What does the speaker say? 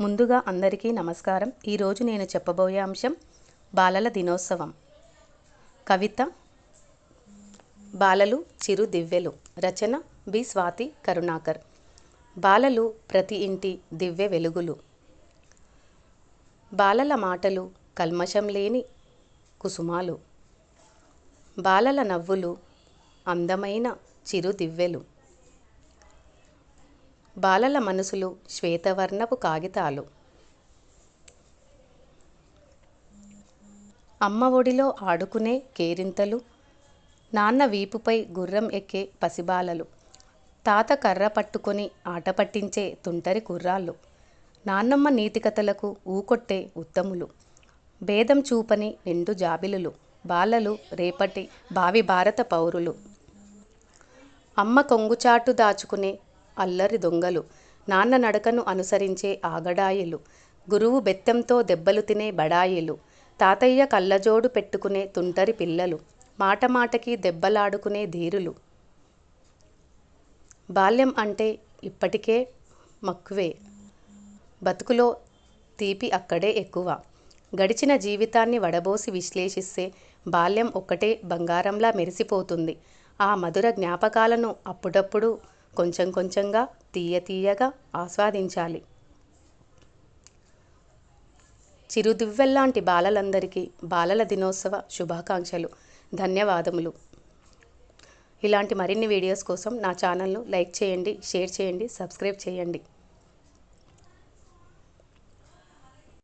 ముందుగా అందరికీ నమస్కారం. ఈరోజు నేను చెప్పబోయే అంశం బాలల దినోత్సవం. కవిత బాలలు చిరు దివ్యలు. రచన బి. స్వాతి కరుణాకర్. బాలలు ప్రతి ఇంటి దివ్య వెలుగులు. బాలల మాటలు కల్మషం లేని కుసుమాలు. బాలల నవ్వులు అందమైన చిరు దివ్యలు. బాలల మనసులు శ్వేతవర్ణపు కాగితాలు. అమ్మ ఒడిలో ఆడుకునే కేరింతలు నాన్న వీపుపై గుర్రం ఎక్కే పసిబాలలు తాత కర్ర పట్టుకొని ఆట పట్టించే తుంటరి కుర్రాళ్ళు నాన్నమ్మ నీతికథలకు ఊకొట్టే ఉత్తములు భేదం చూపని నిండు జాబిలులు బాలలు రేపటి భావి భారత పౌరులు. అమ్మ కొంగుచాటు దాచుకునే అల్లరి దొంగలు. నాన్న నడకను అనుసరించే ఆగడాయిలు గురువు బెత్తంతో దెబ్బలు తినే బడాయిలు. తాతయ్య కళ్ళజోడు పెట్టుకునే తుంటరి పిల్లలు. మాట మాటకి దెబ్బలాడుకునే ధీరులు. బాల్యం అంటే ఇప్పటికే మక్కువే. బతుకులో తీపి అక్కడే ఎక్కువ. గడిచిన జీవితాన్ని వడబోసి విశ్లేషిస్తే బాల్యం ఒక్కటే బంగారంలా మెరిసిపోతుంది. ఆ మధుర జ్ఞాపకాలను అప్పుడప్పుడు కొంచెం కొంచెంగా తీయ తీయగా ఆస్వాదించాలి. చిరుదివ్వెల్లాంటి బాలలందరికీ బాలల దినోత్సవ శుభాకాంక్షలు. ధన్యవాదములు. ఇలాంటి మరిన్ని వీడియోస్ కోసం నా ఛానల్ను లైక్ చేయండి షేర్ చేయండి సబ్స్క్రైబ్ చేయండి.